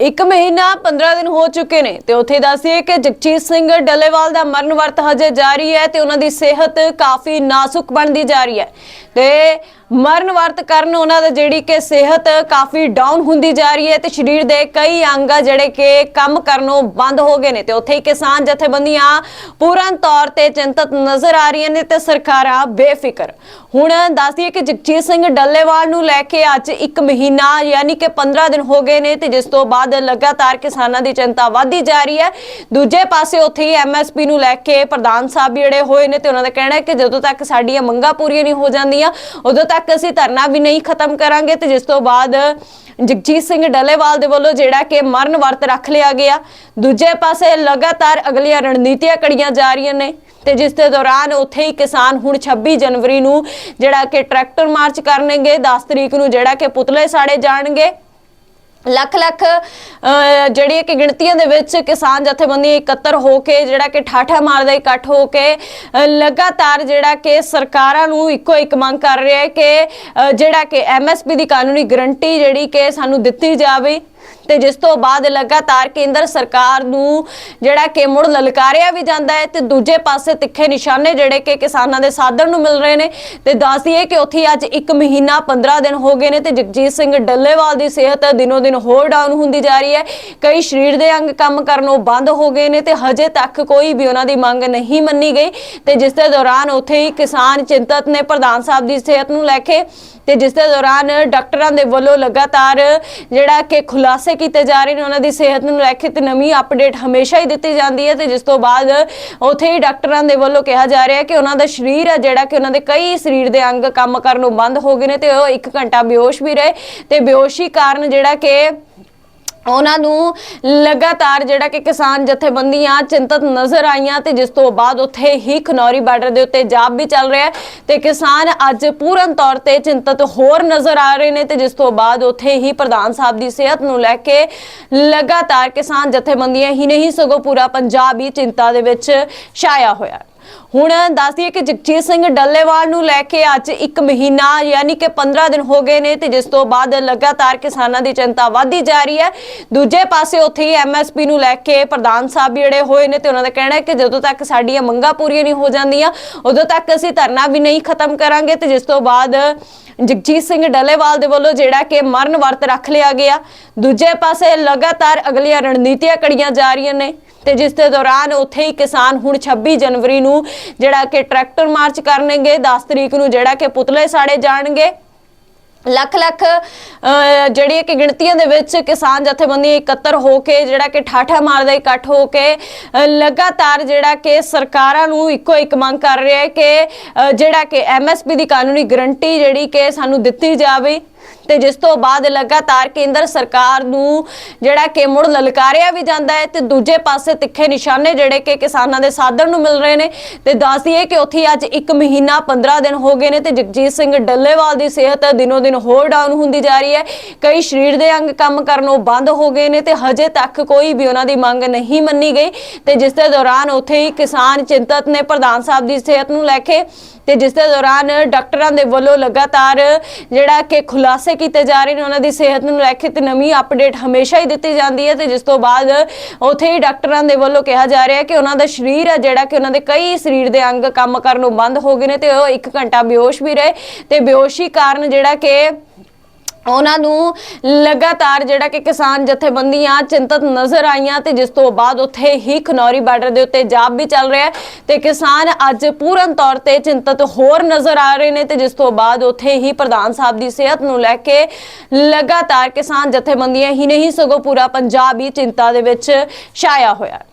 ਇੱਕ ਮਹੀਨਾ 15 ਦਿਨ ਹੋ ਚੁੱਕੇ ਨੇ ਤੇ ਉੱਥੇ ਦੱਸੀਏ ਕਿ ਜਗਜੀਤ ਸਿੰਘ ਡੱਲੇਵਾਲ ਦਾ ਮਰਨ ਵਰਤ ਹਜੇ ਜਾਰੀ ਹੈ ਤੇ ਉਹਨਾਂ ਦੀ ਸਿਹਤ ਕਾਫੀ ਨਾਜ਼ੁਕ ਬਣਦੀ ਜਾ ਰਹੀ ਹੈ। ਤੇ ਮਰਨ ਵਰਤ ਕਰਨ ਉਹਨਾਂ ਦਾ ਜਿਹੜੀ ਕਿ ਸਿਹਤ ਕਾਫੀ ਡਾਊਨ ਹੁੰਦੀ ਜਾ ਰਹੀ ਹੈ ਤੇ ਸਰੀਰ ਦੇ ਕਈ ਅੰਗ ਜਿਹੜੇ ਕਿ ਕੰਮ ਕਰਨੋਂ ਬੰਦ ਹੋ ਗਏ ਨੇ ਤੇ ਉੱਥੇ ਹੀ ਕਿਸਾਨ ਜਥੇਬੰਦੀਆਂ ਪੂਰਨ ਤੌਰ ਤੇ ਚਿੰਤਤ ਨਜ਼ਰ ਆ ਰਹੀਆਂ ਨੇ ਤੇ ਸਰਕਾਰਾਂ ਬੇਫਿਕਰ। ਹੁਣ ਦੱਸਦੀਏ ਕਿ ਜਗਜੀਤ ਸਿੰਘ ਡੱਲੇਵਾਲ ਨੂੰ ਲੈ ਕੇ ਅੱਜ ਇੱਕ ਮਹੀਨਾ ਯਾਨੀ ਕਿ 15 ਦਿਨ ਹੋ ਗਏ ਨੇ ਤੇ ਜਿਸ ਤੋਂ ਬਾਅਦ ਲਗਾਤਾਰ ਕਿਸਾਨਾਂ ਦੀ ਚਿੰਤਾ ਵਧਦੀ ਜਾ ਰਹੀ ਹੈ। ਦੂਜੇ ਪਾਸੇ ਉੱਥੇ ਹੀ ਐਮਐਸਪੀ ਨੂੰ ਲੈ ਕੇ ਪ੍ਰਧਾਨ ਸਾਹਿਬ ਜਿਹੜੇ ਹੋਏ ਨੇ ਤੇ ਉਹਨਾਂ ਦਾ ਕਹਿਣਾ ਹੈ ਕਿ ਜਦੋਂ ਤੱਕ ਸਾਡੀਆਂ ਮੰਗਾਂ ਪੂਰੀਆਂ ਨਹੀਂ ਹੋ ਜਾਂਦੀਆਂ, ਉਦੋਂ ਤੱਕ ਅਸੀਂ ਧਰਨਾ ਵੀ ਨਹੀਂ ਖਤਮ ਕਰਾਂਗੇ ਤੇ ਜਿਸ ਤੋਂ ਬਾਅਦ ਜਗਜੀਤ ਸਿੰਘ ਡੱਲੇਵਾਲ ਦੇ ਵੱਲੋਂ ਜਿਹੜਾ ਕਿ ਮਰਨ ਵਰਤ ਰੱਖ ਲਿਆ ਗਿਆ। ਦੂਜੇ ਪਾਸੇ ਲਗਾਤਾਰ ਅਗਲੀਆਂ ਰਣਨੀਤੀਆਂ ਕੜੀਆਂ ਜਾ ਰਹੀਆਂ ਨੇ ਤੇ ਜਿਸ ਦੇ ਦੌਰਾਨ ਉੱਥੇ ਹੀ ਕਿਸਾਨ ਹੁਣ 26 ਜਨਵਰੀ ਨੂੰ ਜਿਹੜਾ ਕਿ ਟਰੈਕਟਰ ਮਾਰਚ ਕਰਨਗੇ 10 ਤਰੀਕ ਨੂੰ ਜਿਹੜਾ ਕਿ ਪੁਤਲੇ ਸਾੜੇ ਜਾਣਗੇ। ਲੱਖ ਲੱਖ ਅਹ, ਜਿਹੜੀ ਕਿ ਗਿਣਤੀਆਂ ਦੇ ਵਿੱਚ ਕਿਸਾਨ ਜਥੇਬੰਦੀਆਂ ਇਕੱਤਰ ਹੋ ਕੇ ਜਿਹੜਾ ਕਿ ਠਾਠਾ ਮਾਰਦਾ ਇਕੱਠ ਹੋ ਕੇ ਲਗਾਤਾਰ ਜਿਹੜਾ ਕਿ ਸਰਕਾਰਾਂ ਨੂੰ ਇੱਕੋ ਇੱਕ ਮੰਗ ਕਰ ਰਿਹਾ ਹੈ ਕਿ ਜਿਹੜਾ ਕਿ ਐਮਐਸਪੀ ਦੀ ਕਾਨੂੰਨੀ ਗਰੰਟੀ ਜਿਹੜੀ ਕਿ ਸਾਨੂੰ ਦਿੱਤੀ ਜਾਵੇ। ਤੇ ਜਿਸ ਤੋਂ ਬਾਅਦ ਲਗਾਤਾਰ ਕੇਂਦਰ ਸਰਕਾਰ ਨੂੰ ਜਿਹੜਾ ਕਿ ਮੁੜ ਲਲਕਾਰਿਆ ਵੀ ਜਾਂਦਾ ਹੈ ਤੇ ਦੂਜੇ ਪਾਸੇ ਤਿੱਖੇ ਨਿਸ਼ਾਨੇ ਜਿਹੜੇ ਕਿ ਕਿਸਾਨਾਂ ਦੇ ਸਾਧਨ ਨੂੰ ਮਿਲ ਰਹੇ ਨੇ ਤੇ ਦੱਸ ਦਈਏ ਕਿ ਉੱਥੇ ਅੱਜ 1 ਮਹੀਨਾ 15 ਦਿਨ ਹੋ ਗਏ ਨੇ ਤੇ ਜਗਜੀਤ ਸਿੰਘ ਡੱਲੇਵਾਲ ਦੀ ਸਿਹਤ ਦਿਨੋ ਦਿਨ ਹੋਰ ਡਾਊਨ ਹੁੰਦੀ ਜਾ ਰਹੀ ਹੈ। ਕਈ ਸਰੀਰ ਦੇ ਅੰਗ ਕੰਮ ਕਰਨੋਂ ਬੰਦ ਹੋ ਗਏ ਨੇ ਤੇ ਹਜੇ ਤੱਕ ਕੋਈ ਵੀ ਉਹਨਾਂ ਦੀ ਮੰਗ ਨਹੀਂ ਮੰਨੀ ਗਈ ਤੇ ਜਿਸ ਦੇ ਦੌਰਾਨ ਉੱਥੇ ਹੀ ਕਿਸਾਨ ਚਿੰਤਤ ਨੇ ਪ੍ਰਧਾਨ ਸਾਹਿਬ ਦੀ ਸਿਹਤ ਨੂੰ ਲੈ ਕੇ ਤੇ ਜਿਸ ਦੇ ਦੌਰਾਨ ਡਾਕਟਰਾਂ ਦੇ ਵੱਲੋਂ ਲਗਾਤਾਰ ਜਿਹੜਾ ਕਿ ਖੁਲਾਸੇ ਕੀਤੇ ਜਾ ਰਹੇ ਨੇ, ਉਹਨਾਂ ਦੀ ਸਿਹਤ ਨੂੰ ਲੈ ਕੇ ਤੇ ਨਵੀਂ ਅਪਡੇਟ ਹਮੇਸ਼ਾ ਹੀ ਦਿੱਤੀ ਜਾਂਦੀ ਹੈ ਤੇ ਜਿਸ ਤੋਂ ਬਾਅਦ ਉਥੇ ਹੀ ਡਾਕਟਰਾਂ ਦੇ ਵੱਲੋਂ ਕਿਹਾ ਜਾ ਰਿਹਾ ਹੈ ਕਿ ਉਹਨਾਂ ਦਾ ਸਰੀਰ ਹੈ ਜਿਹੜਾ ਕਿ ਉਹਨਾਂ ਦੇ ਕਈ ਸਰੀਰ ਦੇ ਅੰਗ ਕੰਮ ਕਰਨੋਂ ਬੰਦ ਹੋ ਗਏ ਨੇ ਤੇ ਉਹ 1 ਘੰਟਾ ਬੇਹੋਸ਼ ਵੀ ਰਹੇ ਤੇ ਬੇਹੋਸ਼ੀ ਕਾਰਨ ਜਿਹੜਾ ਕਿ ਉਹਨਾਂ ਨੂੰ ਲਗਾਤਾਰ ਜਿਹੜਾ ਕਿ ਕਿਸਾਨ ਜਥੇਬੰਦੀਆਂ ਚਿੰਤਤ ਨਜ਼ਰ ਆਈਆਂ ਤੇ ਜਿਸ ਤੋਂ ਬਾਅਦ ਉੱਥੇ ਹੀ ਖਨੌਰੀ ਬਾਰਡਰ ਦੇ ਉੱਤੇ ਜਾਬ ਵੀ ਚੱਲ ਰਿਹਾ ਹੈ ਤੇ ਕਿਸਾਨ ਅੱਜ ਪੂਰਨ ਤੌਰ ਤੇ ਚਿੰਤਤ ਹੋਰ ਨਜ਼ਰ ਆ ਰਹੇ ਨੇ ਤੇ ਜਿਸ ਤੋਂ ਬਾਅਦ ਉੱਥੇ ਹੀ ਪ੍ਰਧਾਨ ਸਾਹਿਬ ਦੀ ਸਿਹਤ ਨੂੰ ਲੈ ਕੇ ਲਗਾਤਾਰ ਕਿਸਾਨ ਜਥੇਬੰਦੀਆਂ ਹੀ ਨਹੀਂ ਸਗੋਂ ਪੂਰਾ ਪੰਜਾਬ ਹੀ ਚਿੰਤਾ ਦੇ ਵਿੱਚ ਛਾਇਆ ਹੋਇਆ ਹੁਣ ਦੱਸ ਦਈਏ ਕਿ ਜਗਜੀਤ ਸਿੰਘ ਡੱਲੇਵਾਲ ਨੂੰ ਲੈ ਕੇ ਅੱਜ 1 ਮਹੀਨਾ ਯਾਨੀ ਕਿ 15 ਦਿਨ ਹੋ ਗਏ ਨੇ ਤੇ ਜਿਸ ਤੋਂ ਬਾਅਦ ਲਗਾਤਾਰ ਕਿਸਾਨਾਂ ਦੀ ਚਿੰਤਾ ਵਧਦੀ ਜਾ ਰਹੀ ਹੈ। ਦੂਜੇ ਪਾਸੇ ਉੱਥੇ ਹੀ ਐਮਐਸਪੀ ਨੂੰ ਲੈ ਕੇ ਪ੍ਰਧਾਨ ਸਾਹਿਬ ਜਿਹੜੇ ਹੋਏ ਨੇ ਤੇ ਉਹਨਾਂ ਦਾ ਕਹਿਣਾ ਹੈ ਕਿ ਜਦੋਂ ਤੱਕ ਸਾਡੀਆਂ ਮੰਗਾਂ ਪੂਰੀਆਂ ਨਹੀਂ ਹੋ ਜਾਂਦੀਆਂ, ਉਦੋਂ ਤੱਕ ਅਸੀਂ ਧਰਨਾ ਵੀ ਨਹੀਂ ਖਤਮ ਕਰਾਂਗੇ ਤੇ ਜਿਸ ਤੋਂ ਬਾਅਦ ਜਗਜੀਤ ਸਿੰਘ ਡੱਲੇਵਾਲ ਦੇ ਵੱਲੋਂ ਜਿਹੜਾ ਕਿ ਮਰਨ ਵਰਤ ਰੱਖ ਲਿਆ ਗਿਆ। ਦੂਜੇ ਪਾਸੇ ਲਗਾਤਾਰ ਅਗਲੀਆਂ ਰਣਨੀਤੀਆਂ ਕੜੀਆਂ ਜਾ ਰਹੀਆਂ ਨੇ। ਤੇ ਜਿਸ ਦੇ ਦੌਰਾਨ ਉੱਥੇ ਹੀ ਕਿਸਾਨ ਹੁਣ 26 ਜਨਵਰੀ ਨੂੰ ਜਿਹੜਾ ਕਿ ਟਰੈਕਟਰ ਮਾਰਚ ਕਰਨਗੇ 10 ਤਰੀਕ ਨੂੰ ਜਿਹੜਾ ਕਿ ਪੁਤਲੇ ਸਾੜੇ ਜਾਣਗੇ। ਲੱਖ ਲੱਖ ਜਿਹੜੀ ਕਿ ਗਿਣਤੀਆਂ ਦੇ ਵਿੱਚ ਕਿਸਾਨ ਜਥੇਬੰਦੀਆਂ ਇਕੱਤਰ ਹੋ ਕੇ ਜਿਹੜਾ ਕਿ ਠਾਠਾ ਮਾਰਦਾ ਇਕੱਠ ਹੋ ਕੇ ਲਗਾਤਾਰ ਜਿਹੜਾ ਕਿ ਸਰਕਾਰਾਂ ਨੂੰ ਇੱਕੋ ਇੱਕ ਮੰਗ ਕਰ ਰਿਹਾ ਹੈ ਕਿ ਜਿਹੜਾ ਕਿ ਐਮਐਸਪੀ ਦੀ ਕਾਨੂੰਨੀ ਗਰੰਟੀ ਜਿਹੜੀ ਕਿ ਸਾਨੂੰ ਦਿੱਤੀ ਜਾਵੇ। ਤੇ ਜਿਸ ਤੋਂ ਬਾਅਦ ਲਗਾਤਾਰ ਕੇਂਦਰ ਸਰਕਾਰ ਨੂੰ ਜਿਹੜਾ ਕਿ ਮੁੜ ਲਲਕਾਰਿਆ ਵੀ ਜਾਂਦਾ ਹੈ ਤੇ ਦੂਜੇ ਪਾਸੇ ਤਿੱਖੇ ਨਿਸ਼ਾਨੇ ਜਿਹੜੇ ਕਿ ਕਿਸਾਨਾਂ ਦੇ ਸਾਧਨ ਨੂੰ ਮਿਲ ਰਹੇ ਨੇ ਤੇ ਦੱਸ ਦਈਏ ਕਿ ਉੱਥੇ ਅੱਜ 1 ਮਹੀਨਾ 15 ਦਿਨ ਹੋ ਗਏ ਨੇ ਤੇ ਜਗਜੀਤ ਸਿੰਘ ਡੱਲੇਵਾਲ ਦੀ ਸਿਹਤ ਦਿਨੋ ਦਿਨ ਹੋਰ ਡਾਊਨ ਹੁੰਦੀ ਜਾ ਰਹੀ ਹੈ। ਕਈ ਸਰੀਰ ਦੇ ਅੰਗ ਕੰਮ ਕਰਨੋਂ ਬੰਦ ਹੋ ਗਏ ਨੇ ਤੇ ਹਜੇ ਤੱਕ ਕੋਈ ਵੀ ਉਹਨਾਂ ਦੀ ਮੰਗ ਨਹੀਂ ਮੰਨੀ ਗਈ ਤੇ ਜਿਸ ਦੇ ਦੌਰਾਨ ਉੱਥੇ ਹੀ ਕਿਸਾਨ ਚਿੰਤਤ ਨੇ ਪ੍ਰਧਾਨ ਸਾਹਿਬ ਦੀ ਸਿਹਤ ਨੂੰ ਲੈ ਕੇ ਤੇ ਜਿਸ ਦੇ ਦੌਰਾਨ ਡਾਕਟਰਾਂ ਦੇ ਵੱਲੋਂ ਲਗਾਤਾਰ ਜਿਹੜਾ ਕਿ ਖੁਲਾ ਖੁਲਾਸੇ ਕੀਤੇ ਜਾ ਰਹੇ ਨੇ, ਉਹਨਾਂ ਦੀ ਸਿਹਤ ਨੂੰ ਲੈ ਕੇ ਤੇ ਨਵੀਂ ਅਪਡੇਟ ਹਮੇਸ਼ਾ ਹੀ ਦਿੱਤੀ ਜਾਂਦੀ ਹੈ ਤੇ ਜਿਸ ਤੋਂ ਬਾਅਦ ਉੱਥੇ ਹੀ ਡਾਕਟਰਾਂ ਦੇ ਵੱਲੋਂ ਕਿਹਾ ਜਾ ਰਿਹਾ ਹੈ ਕਿ ਉਹਨਾਂ ਦਾ ਸਰੀਰ ਹੈ ਜਿਹੜਾ ਕਿ ਉਹਨਾਂ ਦੇ ਕਈ ਸਰੀਰ ਦੇ ਅੰਗ ਕੰਮ ਕਰਨੋਂ ਬੰਦ ਹੋ ਗਏ ਨੇ ਤੇ ਉਹ 1 ਘੰਟਾ ਬੇਹੋਸ਼ ਵੀ ਰਹੇ ਤੇ ਬੇਹੋਸ਼ੀ ਕਾਰਨ ਜਿਹੜਾ ਕਿ ਉਹਨਾਂ ਨੂੰ ਲਗਾਤਾਰ ਜਿਹੜਾ ਕਿ ਕਿਸਾਨ ਜਥੇਬੰਦੀਆਂ ਚਿੰਤਤ ਨਜ਼ਰ ਆਈਆਂ ਤੇ ਜਿਸ ਤੋਂ ਬਾਅਦ ਉੱਥੇ ਹੀ ਖਨੌਰੀ ਬਾਰਡਰ ਦੇ ਉੱਤੇ ਜਾਬ ਵੀ ਚੱਲ ਰਿਹਾ ਹੈ ਤੇ ਕਿਸਾਨ ਅੱਜ ਪੂਰਨ ਤੌਰ ਤੇ ਚਿੰਤਤ ਹੋਰ ਨਜ਼ਰ ਆ ਰਹੇ ਨੇ ਤੇ ਜਿਸ ਤੋਂ ਬਾਅਦ ਉੱਥੇ ਹੀ ਪ੍ਰਧਾਨ ਸਾਹਿਬ ਦੀ ਸਿਹਤ ਨੂੰ ਲੈ ਕੇ ਲਗਾਤਾਰ ਕਿਸਾਨ ਜਥੇਬੰਦੀਆਂ ਹੀ ਨਹੀਂ ਸਗੋਂ ਪੂਰਾ ਪੰਜਾਬ ਹੀ ਚਿੰਤਾ ਦੇ ਵਿੱਚ ਛਾਇਆ ਹੋਇਆ